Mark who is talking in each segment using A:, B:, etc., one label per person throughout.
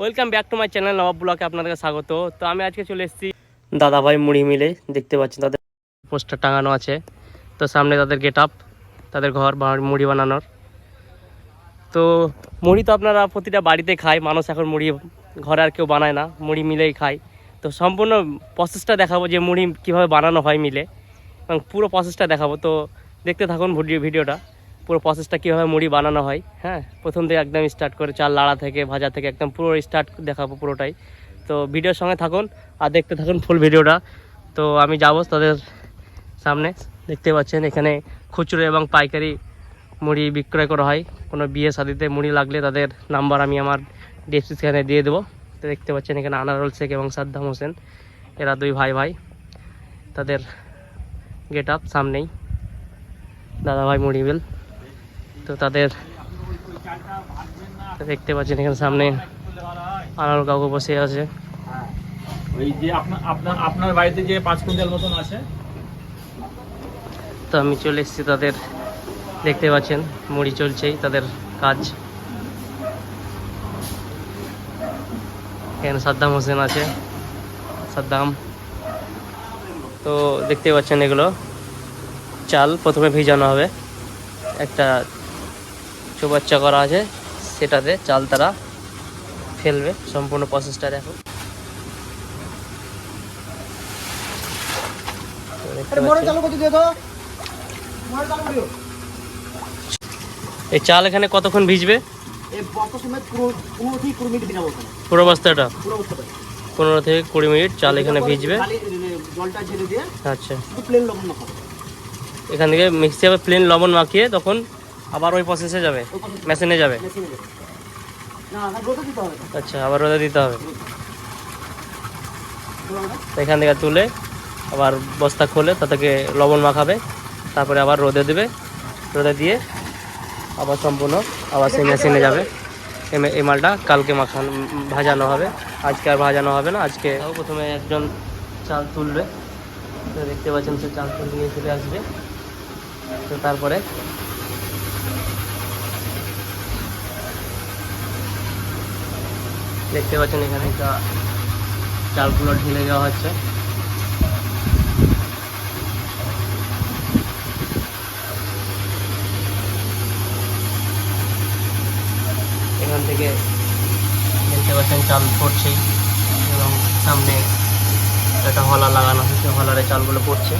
A: Welcome back to my channel Nawab ব্লকে আপনাদেরকে স্বাগত। তো আমি আজকে চলে এসেছি দাদাভাই মুড়ি মিলে, দেখতে পাচ্ছেন তাদের পোস্টার টাঙানো আছে। তো সামনে তাদের গেট আপ তাদের ঘর মুড়ি বানানোর। তো মুড়ি তো আপনারা প্রতিটা বাড়িতে খায়, মানুষ এখন মুড়ি ঘরে আর কেউ বানায় না, মুড়ি মিলেই খায়। তো সম্পূর্ণ প্রসেসটা দেখাবো যে মুড়ি কীভাবে বানানো হয় মিলে, এবং পুরো প্রসেসটা দেখাবো। তো দেখতে থাকুন ভিডিও ভিডিওটা। পুরো প্রসেসটা কীভাবে মুড়ি বানানো হয় হ্যাঁ? প্রথম থেকে একদম স্টার্ট করে চাল, লাড়া থেকে, ভাজা থেকে একদম পুরো স্টার্ট দেখাবো পুরোটাই। তো ভিডিওর সঙ্গে থাকুন আর দেখতে থাকুন ফুল ভিডিওটা। তো আমি যাব তাদের সামনে। দেখতে পাচ্ছেন এখানে খুচরো এবং পাইকারি মুড়ি বিক্রয় করা হয়। কোনো বিয়ে শাদিতে মুড়ি লাগলে তাদের নাম্বার আমি আমার ডিসক্রিপশানে দিয়ে দেবো। তো দেখতে পাচ্ছেন এখানে আনারুল শেখ এবং সাদ্দাম হোসেন। এরা দুই ভাই ভাই। তাদের গেট আপ সামনেই। দাদাভাই মুড়ি মিল। তো তাদের দেখতে পাচ্ছেন এখানে সামনে আনার কাকু বসে আছে।
B: ওই যে আপনার বাড়িতে যে পাঁচ কুইন্টাল মতন আছে?
A: তো আমি চলে এসেছি তাদের দেখতে পাচ্ছেন মুড়ি চলছেই তাদের কাজ। এখানে সাদ্দাম হোসেন আছে সাদ্দাম। তো দেখতে পাচ্ছেন এগুলো চাল প্রথমে ভিজানো হবে একটা চৌবাচ্চা করা আছে সেটাতে চাল তারা ফেলবে সম্পূর্ণ প্রসেসটা দেখো। এই চাল এখানে কতক্ষণ ভিজবে পুরো বস্তাটা পনেরো থেকে কুড়ি মিনিট চাল এখানে ভিজবে আচ্ছা এখান থেকে মিক্সি হবে প্লেন লবণ মাখিয়ে তখন আবার ওই প্রসেসে যাবে? মেশিনে যাবে। আচ্ছা আবার রোদে দিতে হবে। এখান থেকে তুলে আবার বস্তা খুলে, তাদেরকে লবণ মাখাবে, তারপরে আবার রোদে দেবে। রোদে দিয়ে আবার সম্পূর্ণ আবার সেই মেশিনে যাবে। এই মালটা কালকে মাখানো, ভাজানো হবে। আজকে আর ভাজানো হবে না, আজকে প্রথমে একজন চাল তুলবে। দেখতে পাচ্ছেন, সে চাল তুলে নিয়ে চলে আসবে। তো তারপরে দেখতে পাচ্ছেন এখানে চালগুলো ঢেলে দেওয়া হচ্ছে। এখান থেকে দেখতে পাচ্ছেন চাল পড়ছেই এবং সামনে একটা হলা লাগানো হয়েছে, হলারে চালগুলো পড়ছে।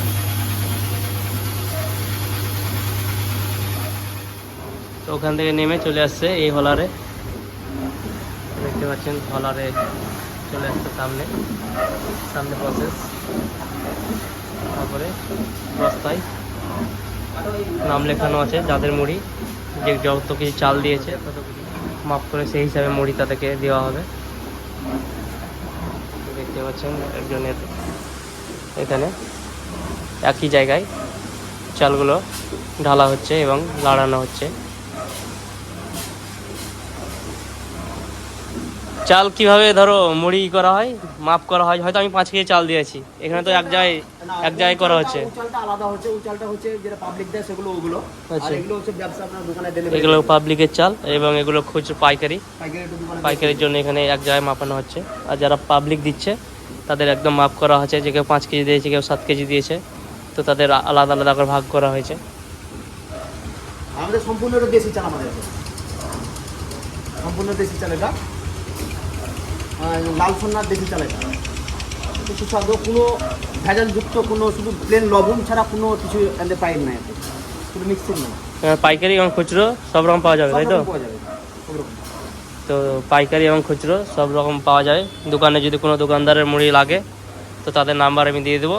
A: তো ওখান থেকে নেমে চলে আসছে এই হলারে। দেখতে পাচ্ছেন, হলারে চলে আসছে সামনে। সামনে প্রসেস তারপরে বস্তায় নাম লেখানো আছে, যাদের মুড়ি, যে যত কিছু চাল দিয়েছে, তত কিছু মাপ করে সেই হিসাবে মুড়ি তাদেরকে দেওয়া হবে। দেখতে পাচ্ছেন একজনের এখানে একই জায়গায় চালগুলো ঢালা হচ্ছে এবং লাড়ানো হচ্ছে। চাল কীভাবে ধরো মুড়ি করা হয় মাপ করা হয় হয়তো আমি পাঁচ কেজি চাল দিয়েছি। এখানে তো এক জায়গায় এক জায়গায় করা হচ্ছে।
C: আলাদা হচ্ছে চালটা হচ্ছে যেটা পাবলিক দেয় সেগুলো ওগুলো।
A: আচ্ছা।
C: এগুলো হচ্ছে ব্যবসা আপনার দোকানে ডেলিভারি
A: এগুলো পাবলিকের চাল এবং এগুলো খুচরো পাইকারি। পাইকারির জন্য এখানে এক জায়গায় মাপানো হচ্ছে। আর যারা পাবলিক দিচ্ছে তাদের একদম মাপ করা হচ্ছে যে কেউ পাঁচ কেজি দিয়েছে কেউ সাত কেজি দিয়েছে। তো তাদের আলাদা আলাদা করে ভাগ করা হয়েছে।
C: আমাদের সম্পূর্ণ দেশি চাল আমাদের সম্পূর্ণ দেশি চাল এটা লাল সোনার দেশি চাল এটা কিন্তু সুস্বাদু কোনো ভেজালযুক্ত কোনো শুধু প্লেন লবণ ছাড়া কোনো কিছু এতে পাইন না এতে শুধু মিক্সিং না
A: পাইকারি এবং খুচরো সব রকম পাওয়া যাবে তাই তো। তো পাইকারি এবং খুচরো সব রকম পাওয়া যায় দোকানে যদি কোনো দোকানদারের মুড়ি লাগে তো তাদের নাম্বার আমি দিয়ে দেবো।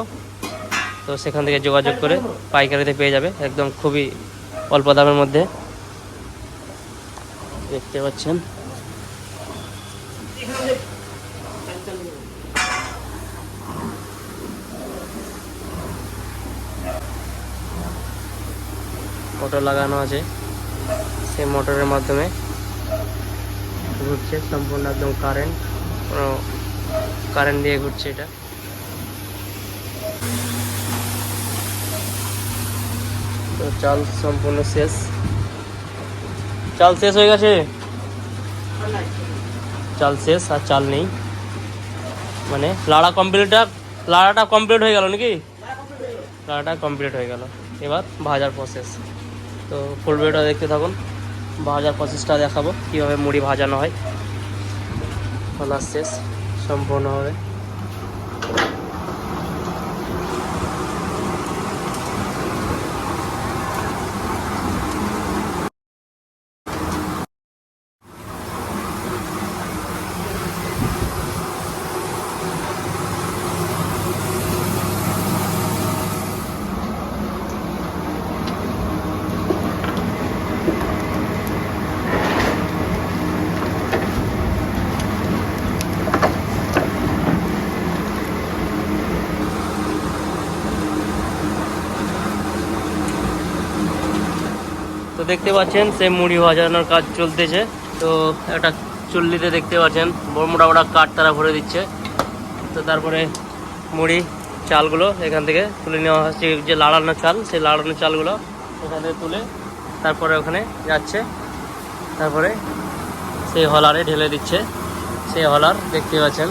A: তো সেখান থেকে যোগাযোগ করে পাইকারিতে পেয়ে যাবে একদম খুবই অল্প দামের মধ্যে। দেখতে পাচ্ছেন। মোটর লাগানো আছে। সেই মোটরের মাধ্যমে ঘুরছে, সম্পূর্ণ একদম কারেন্ট কোনো কারেন্ট দিয়ে ঘুরছে এটা। তো চাল সম্পূর্ণ শেষ। চাল শেষ হয়ে গেছে? চাল শেষ, আর চাল নেই। মানে লাড়া কমপ্লিটটা লাড়াটা কমপ্লিট হয়ে গেল নাকি? লাড়াটা কমপ্লিট হয়ে গেল। এবার ভাজার প্রসেস তো ফুল ভিডিওটা দেখতে থাকুন। ভাজার প্রসেসটা দেখাবো, কীভাবে মুড়ি ভাজানো হয়। ফলার শেষ সম্পূর্ণভাবে দেখতে পাচ্ছেন সে মুড়ি ভাজানোর কাজ চলতেছে। তো একটা চুল্লিতে দেখতে পাচ্ছেন, বড় মোটা মোটা কাঠ তারা ভরে দিচ্ছে। তো তারপরে মুড়ি, চালগুলো এখান থেকে তুলে নেওয়া হচ্ছে যে লাড়ানো চাল, সেই লাড়ানো চালগুলো এখান থেকে তুলে তারপরে ওখানে যাচ্ছে। তারপরে সেই হলারে ঢেলে দিচ্ছে। সেই হলার দেখতে পাচ্ছেন,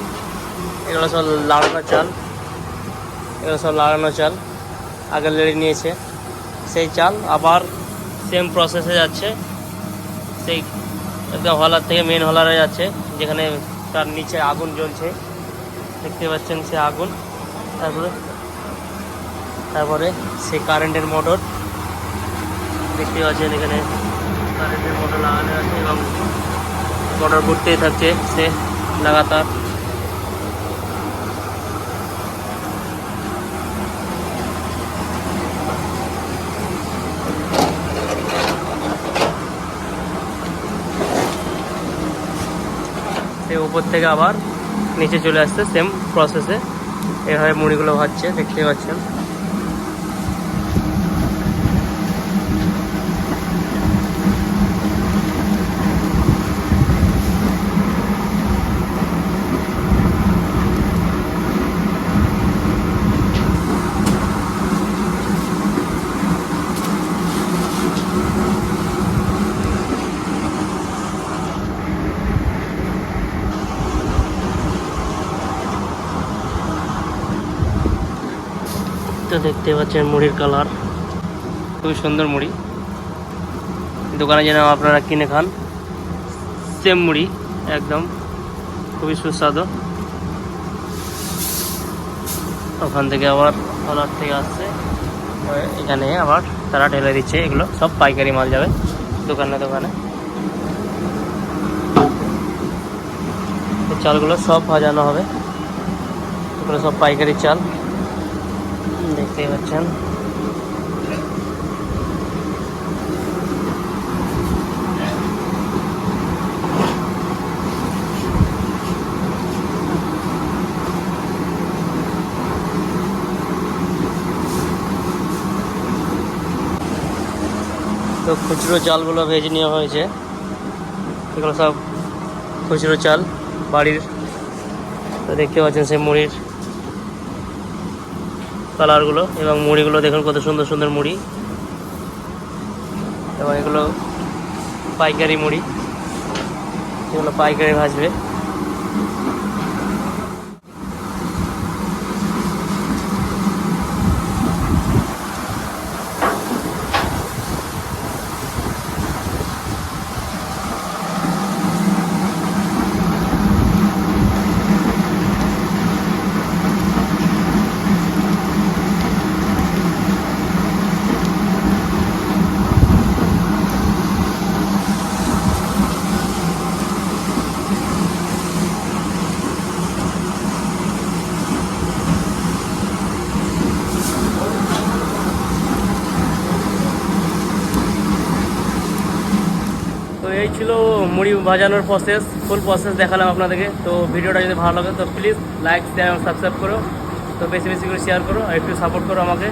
A: এগুলো সব লাড়ানো চাল। এগুলো সব লাড়ানো চাল। আগে লেড়ে নিয়েছে। সেই চাল আবার সেম প্রসেসে যাচ্ছে। সেই একদম হলার থেকে মেন হলারে যাচ্ছে, যেখানে তার নিচে আগুন জ্বলছে। দেখতে পাচ্ছেন সে আগুন। তারপরে তারপরে সে কারেন্টের মোটর দেখতে পাচ্ছেন এখানে কারেন্টের মোটর লাগানো আছে এবং মোটর ঘুরতেই থাকছে সে, লাগাতার। উপর থেকে আবার নিচে চলে আসছে সেম প্রসেসে এভাবে মুড়িগুলো ভাজছে দেখতে পাচ্ছেন। তো দেখতে পাচ্ছেন মুড়ির কালার। খুবই সুন্দর মুড়ি। দোকানে যেন আপনারা কিনে খান। সেম মুড়ি, একদম। খুবই সুস্বাদু। ওখান থেকে আবার কলার থেকে আসছে। এখানে আবার তারা ঢেলে দিচ্ছে। এগুলো সব পাইকারি মাল যাবে দোকানে দোকানে। চালগুলো সব ভাজানো হবে। এগুলো সব পাইকারি চাল। দেখতেই পাচ্ছেন। তো খুচরো চালগুলো ভেজে নেওয়া হয়েছে। এগুলো সব খুচরো চাল, বাড়ির। তো দেখতে পাচ্ছেন সেই মুড়ির কালারগুলো এবং মুড়িগুলো দেখুন কত সুন্দর সুন্দর মুড়ি। এবং এগুলো পাইকারি মুড়ি। এগুলো পাইকারি ভাজবে তো এই ছিল মুড়ি ভাজানোর প্রসেস ফুল প্রসেস দেখালাম আপনাদেরকে। তো ভিডিওটা যদি ভালো লাগে, তো প্লিজ লাইক শেয়ার এবং সাবস্ক্রাইব করো। তো বেশি বেশি করে শেয়ার করো আর একটু সাপোর্ট করো আমাকে।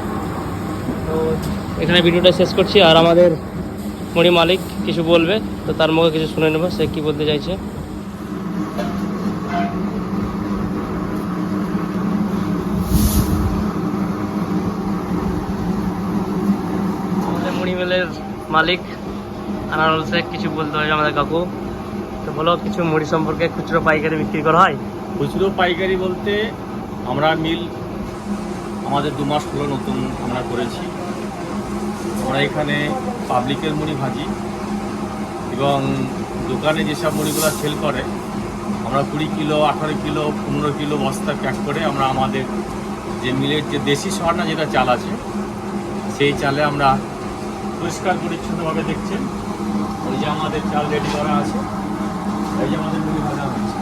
A: তো এখানে ভিডিওটা শেষ করছি। আর আমাদের মুড়ি মালিক কিছু বলবে, তো তার মুখে কিছু শুনে নেব, সে কী বলতে চাইছে। মুড়ি মিলের মালিক আনারুল শেখ কিছু বলতে হয় আমাদের কাকু। তো বলো, কিছু মুড়ি সম্পর্কে খুচরো পাইকারি বিক্রি করা হয়?
B: খুচরো পাইকারি বলতে আমরা মিল আমাদের দু মাস হলো নতুন আমরা করেছি। আমরা এখানে পাবলিকের মুড়ি ভাজি এবং দোকানে যেসব মুড়িগুলো সেল করে, আমরা কুড়ি কিলো, আঠারো কিলো, পনেরো কিলো বস্তা প্যাক করে আমরা আমাদের যে মিলের যে দেশি স্বর্ণা যেটা চাল আছে, সেই চালে আমরা পরিষ্কার পরিচ্ছন্নভাবে দেখছেন। যে আমাদের চাল রেডি করা আছে, এই যে আমাদের মুড়ি ভাজা হচ্ছে।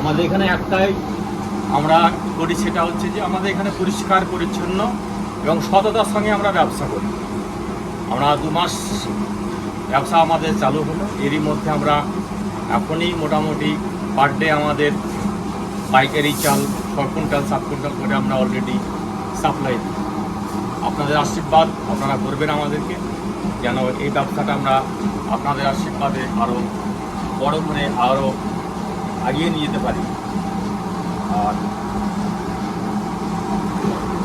B: আমাদের এখানে একটাই, আমরা করি সেটা হচ্ছে যে আমাদের এখানে পরিষ্কার, পরিচ্ছন্ন এবং সততার সঙ্গে আমরা ব্যবসা করি। আমরা দু মাস ব্যবসা আমাদের চালু হলো। এরই মধ্যে আমরা এখনই মোটামুটি পার ডে আমাদের পাইকারি চাল ছ কুইন্টাল, সাত কুইন্টাল করে আমরা অলরেডি সাপ্লাই দিই। আপনাদের আশীর্বাদ, আপনারা করবেন আমাদেরকে। যেন এই ব্যবসাটা আমরা আপনাদের আশীর্বাদে আরও বড় করে আরও এগিয়ে নিয়ে যেতে পারি। আর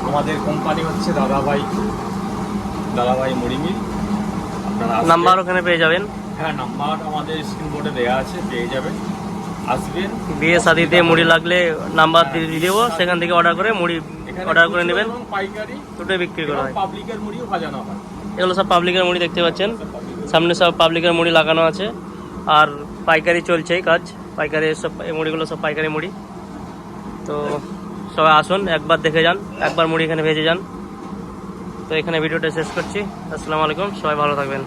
B: আমাদের কোম্পানি হচ্ছে দাদাভাই দাদাভাই মুড়ি মিল আপনারা
A: নাম্বার ওখানে পেয়ে যাবেন।
B: হ্যাঁ নাম্বার আমাদের স্ক্রিন বোর্ডে দেওয়া আছে পেয়ে যাবেন। আসবেন।
A: বিয়ে শাদিতে মুড়ি লাগলে নাম্বার দিয়ে দিয়ে দেবো সেখান থেকে অর্ডার করে মুড়ি অর্ডার করে নেবেন।
B: পাইকারি
A: দুটোই বিক্রি করা হয়।
B: পাবলিকের মুড়িও ভাজানো হয়।
A: এগুলো সব পাবলিকের মুড়ি দেখতে পাচ্ছেন। সামনে সব পাবলিকের মুড়ি লাগানো আছে। আর পাইকারি চলছে এই কাজ। পাইকারি সব, এই মুড়িগুলো সব পাইকারি মুড়ি। তো সবাই আসুন, একবার দেখে যান, একবার মুড়ি এখানে ভেজে যান। তো এখানে ভিডিওটা শেষ করছি। আসসালামু আলাইকুম, সবাই ভালো থাকবেন।